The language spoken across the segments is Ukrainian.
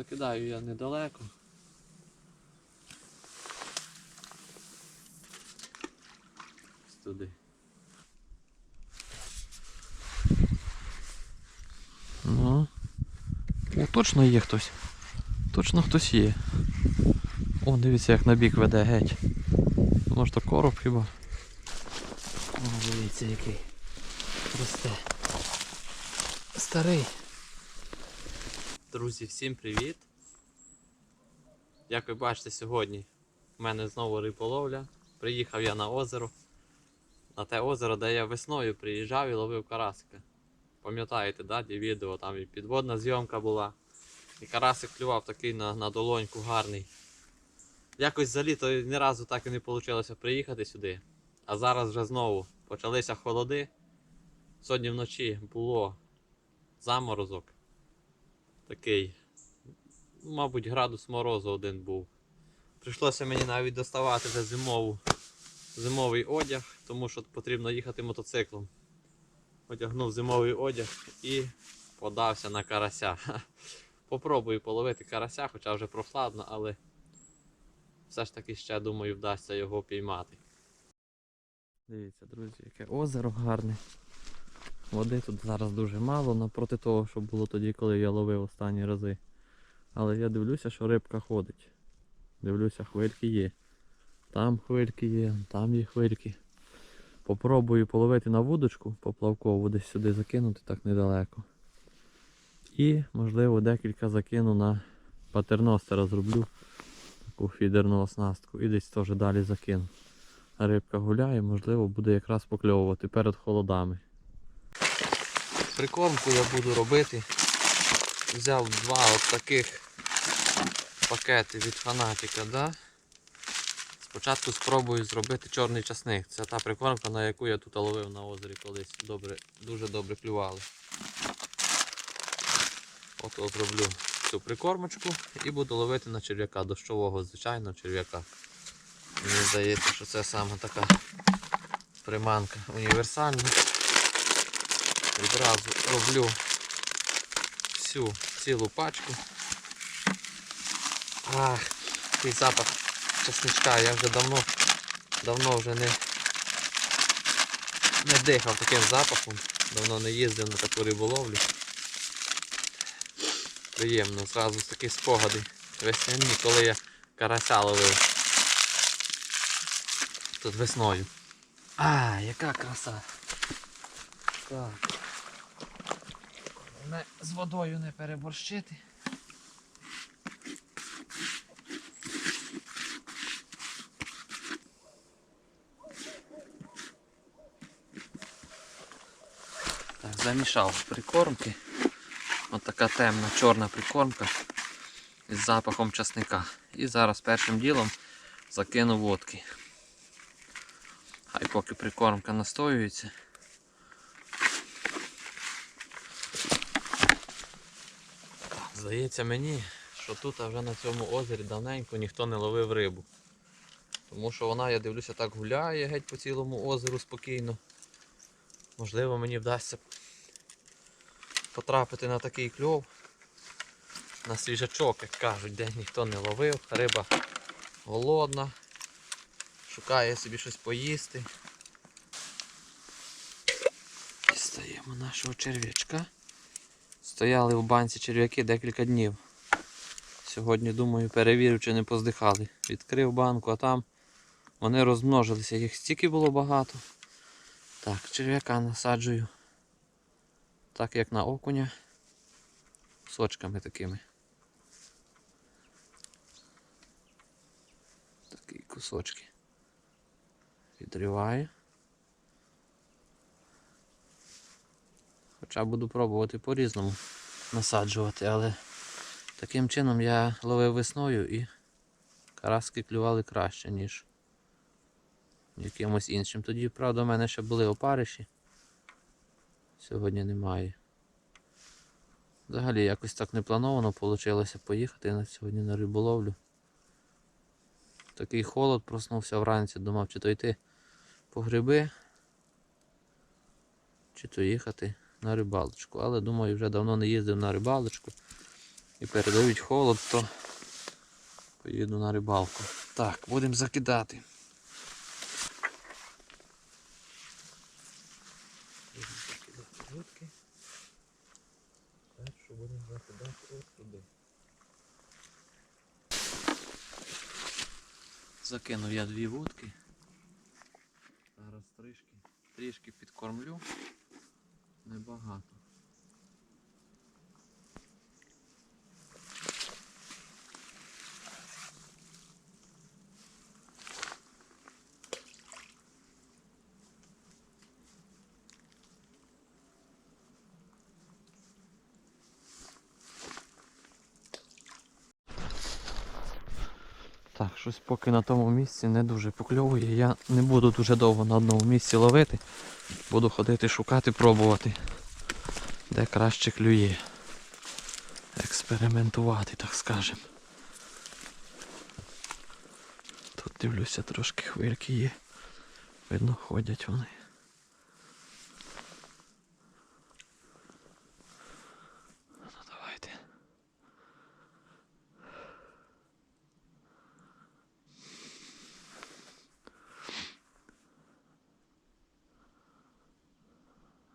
Часто кидаю я недалеко. Ось Туди. Ну. О, точно є хтось. Точно хтось є. О, дивіться, як на бік веде геть. Може то короб хіба? О, дивіться який. Росте. Старий. Друзі, всім привіт! Як ви бачите, сьогодні в мене знову риболовля. Приїхав я на озеро. На те озеро, де я весною приїжджав і ловив карасика. Пам'ятаєте, да, ті відео, там і підводна зйомка була. І карасик клював такий на, на долоньку гарний. Якось за літо ні разу так і не вийшло приїхати сюди. А зараз вже знову почалися холоди. Сьогодні вночі було заморозок. Такий, мабуть, градус морозу один був. Прийшлося мені навіть доставати вже зимову, зимовий одяг, тому що потрібно їхати мотоциклом. Одягнув зимовий одяг і подався на карася. Попробую половити карася, хоча вже прохладно, але все ж таки ще думаю вдасться його піймати. Дивіться, друзі, яке озеро гарне. Води тут зараз дуже мало, напроти того, що було тоді, коли я ловив останні рази. Але я дивлюся, що рибка ходить. Дивлюся, хвильки є. Там хвильки є, там є хвильки. Попробую половити на вудочку поплавкову, десь сюди закинути так недалеко. І, можливо, декілька закину на патерностера зроблю. Таку фідерну оснастку. І десь теж далі закину. Рибка гуляє, можливо, буде якраз покльовувати перед холодами. Прикормку я буду робити. Взяв два от таких пакети від фанатика. Да? Спочатку спробую зробити чорний часник. Це та прикормка, на яку я тут ловив на озері колись. Добре, дуже добре клювали. От от зроблю цю прикормочку і буду ловити на черв'яка, дощового, звичайно, черв'яка. Мені здається, що це саме така приманка універсальна. Відразу роблю всю цілу пачку. Ах, який запах чесничка, я вже давно давно вже не, не дихав таким запахом, давно не їздив на таку риболовлю. Приємно, зразу такі спогади весняні, коли я карася ловив. Тут весною. А, яка краса. Так. З водою не переборщити. Так, замішав прикормки. Ось така темна чорна прикормка із запахом часника. І зараз першим ділом закину водки. Хай поки прикормка настоюється. Здається мені, що тут вже на цьому озері давненько ніхто не ловив рибу. Тому що вона, я дивлюся, так гуляє геть по цілому озеру спокійно. Можливо, мені вдасться потрапити на такий кльов, на свіжачок, як кажуть, де ніхто не ловив. Риба голодна, шукає собі щось поїсти. Дістаємо нашого черв'ячка. Стояли в банці черв'яки декілька днів. Сьогодні, думаю, перевірю, чи не поздихали. Відкрив банку, а там вони розмножилися. Їх стільки було багато. Так, черв'яка насаджую. Так як на окуня. Сочками такими. Такі кусочки. Відриваю. Хоча буду пробувати по-різному насаджувати, але таким чином я ловив весною і караски клювали краще, ніж якимось іншим. Тоді, правда, в мене ще були опариші. Сьогодні немає. Взагалі якось так не плановано вийшло поїхати на сьогодні на риболовлю. Такий холод проснувся вранці, думав, чи то йти по гриби, чи то їхати на рибалочку. Але думаю, вже давно не їздив на рибалочку. і передають холод, то поїду на рибалку. Так, будемо закидати. Будемо закидати вудки. Першу будемо закидати от туди. Закинув я дві вудки. Зараз трішки, трішки підкормлю. Небагато. Так, щось поки на тому місці не дуже покльовує. Я не буду дуже довго на одному місці ловити. Буду ходити шукати, пробувати, де краще клює. Експериментувати, так скажем. Тут дивлюся, трошки хвильки є. Видно, ходять вони. Ну давайте.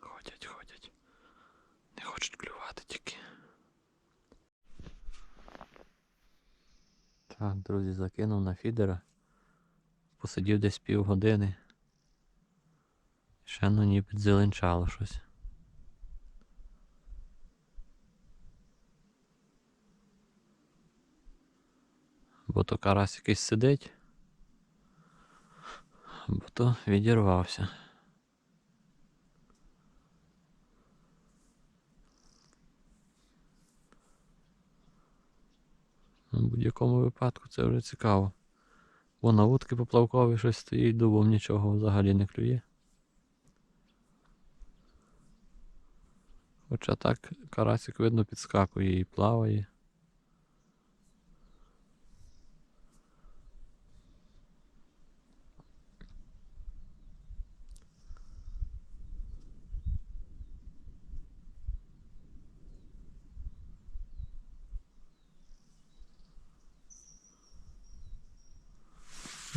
Ходять, ходять. Не хочуть клювати тільки. Так, друзі, закинув на фідера. Посидів десь півгодини. Ще ну ніби зеленчало щось. Бо то карась якийсь сидить, бо то відірвався. В будь-якому випадку це вже цікаво. Бо на вудки поплавкові щось стоїть, дубом нічого взагалі не клює. Хоча так карасик видно підскакує і плаває.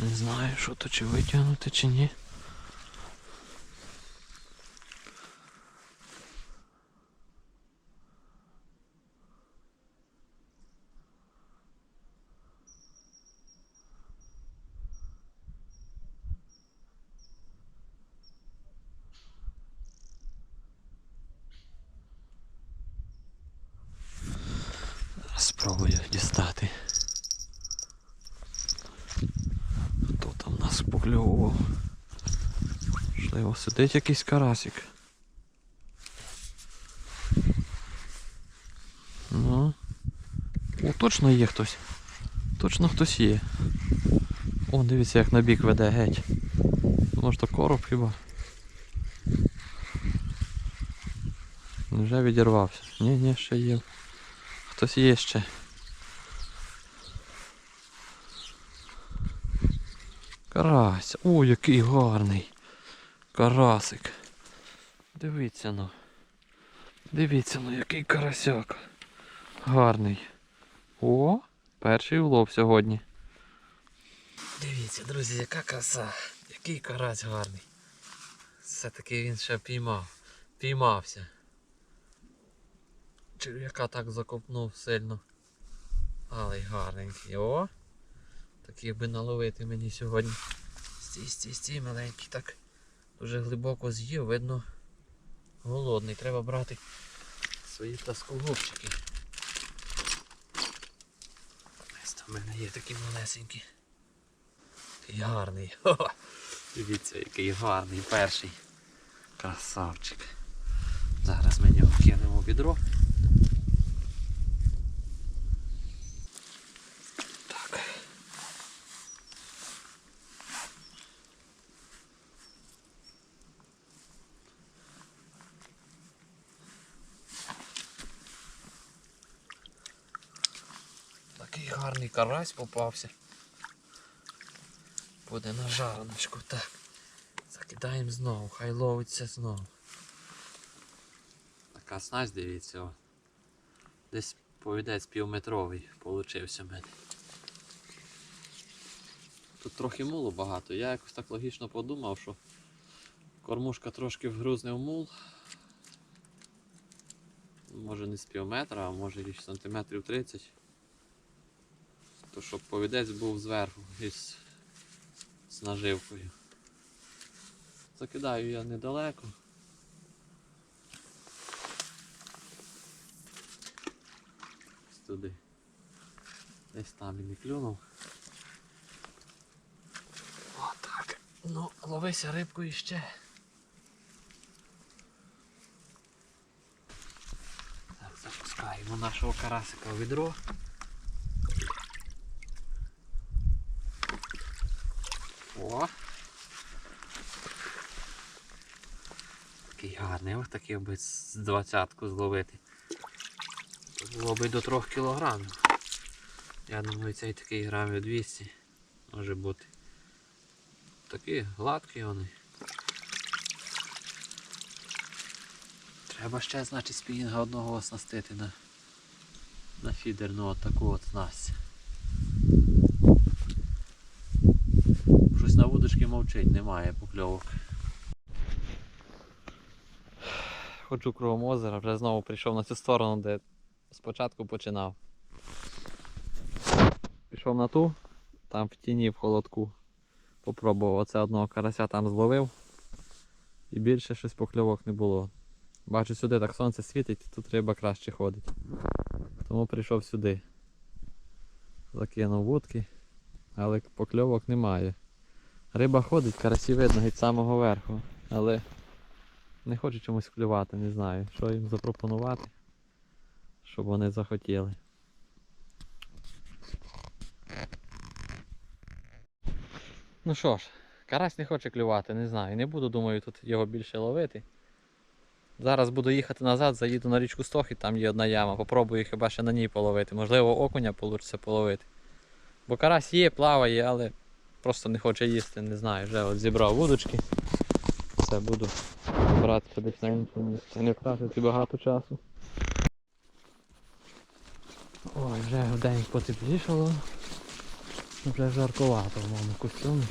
Не знаю, що то чи витягнути, чи ні. Спробую дістати. Хто там покльовував? Можливо, сидить якийсь карасик. Ну. О, точно є хтось. Точно хтось є. О, дивіться, як на бік веде геть. Може то короб хіба? Вже відірвався. Ні, ні, ще є. Хтось є ще. Карась. О, який гарний. Карасик. Дивіться ну. Дивіться ну, який карасяк. Гарний. О, перший улов сьогодні. Дивіться, друзі, яка краса. Який карась гарний. Все-таки він ще піймав. Піймався. Черв'яка так закопнув сильно. Але й гарненький. О! Таких би наловити мені сьогодні. Стій, стій, стій, маленький, так дуже глибоко з'їв, видно, голодний. Треба брати свої пласкогубчики. Ось там в мене є такі малесенькі. Такий гарний. Дивіться, який гарний перший. Красавчик. Зараз ми нього кинемо в відро. Так. Такий гарний карась попався. Буде на жараночку. Так. Закидаємо знову, хай ловиться знову. Така снасть, дивіться. о. Десь Повідець півметровий получився в мене. Тут трохи мулу багато. Я якось так логічно подумав, що кормушка трошки вгрузне в мул. Може не з пів метра, а може і сантиметрів 30. То щоб повідець був зверху із з наживкою. Закидаю я недалеко. Ось туди. Десь там і не клюнув. Отак. Ну, ловися рибку іще. Так, запускаємо нашого карасика в відро. Такий гарний, ось такий би з двадцятку зловити. То було би до 3 кілограмів. Я думаю, цей такий грамів 200 може бути. Такі гладкі вони. Треба ще, значить, спінінга одного оснастити на, на фідерну отаку от насть. Щось на вудочки мовчить, немає покльовок. Ходжу кругом озера, вже знову прийшов на цю сторону, де спочатку починав. Пішов на ту, там в тіні в холодку. Попробував оце одного карася там зловив. І більше щось покльовок не було. Бачу сюди так сонце світить, тут риба краще ходить. Тому прийшов сюди. Закинув вудки, але покльовок немає. Риба ходить, карасі видно від самого верху, але не хочу чомусь клювати, не знаю, що їм запропонувати, щоб вони захотіли. Ну що ж, карась не хоче клювати, не знаю. Не буду, думаю, тут його більше ловити. Зараз буду їхати назад, заїду на річку Стохи, там є одна яма. Попробую хіба ще на ній половити. Можливо, окуня вийде половити. Бо карась є, плаває, але просто не хоче їсти, не знаю. Вже от зібрав вудочки. Все, буду братися десь на іншому місці. Не втратити багато часу. Ой, вже день потеплішало. Вже жаркувато в моєму костюмі.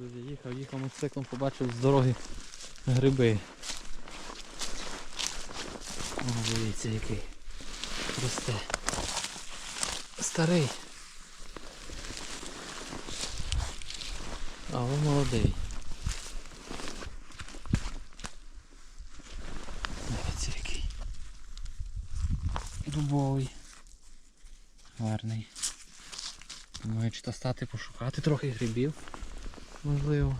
Друзі, їхав, їхав мотоциклом, побачив з дороги гриби. О, дивіться який. Росте. Старий. Але молодий. Дивіться який. Дубовий. Гарний. Думаю, чи то стати пошукати трохи грибів. Можливо.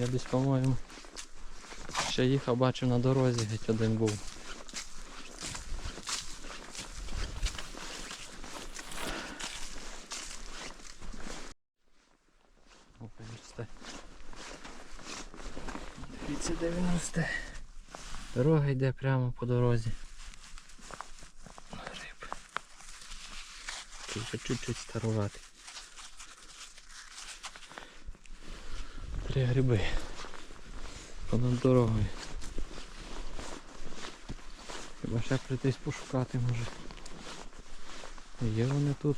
Я десь, по-моєму, ще їхав, бачив на дорозі, геть один був. О, росте. Дивіться, де він росте. Дорога йде прямо по дорозі. Гриб. Тільки чуть-чуть старувати. Три гриби. Понад дорогою. Хіба ще прийтись пошукати може. Є вони тут.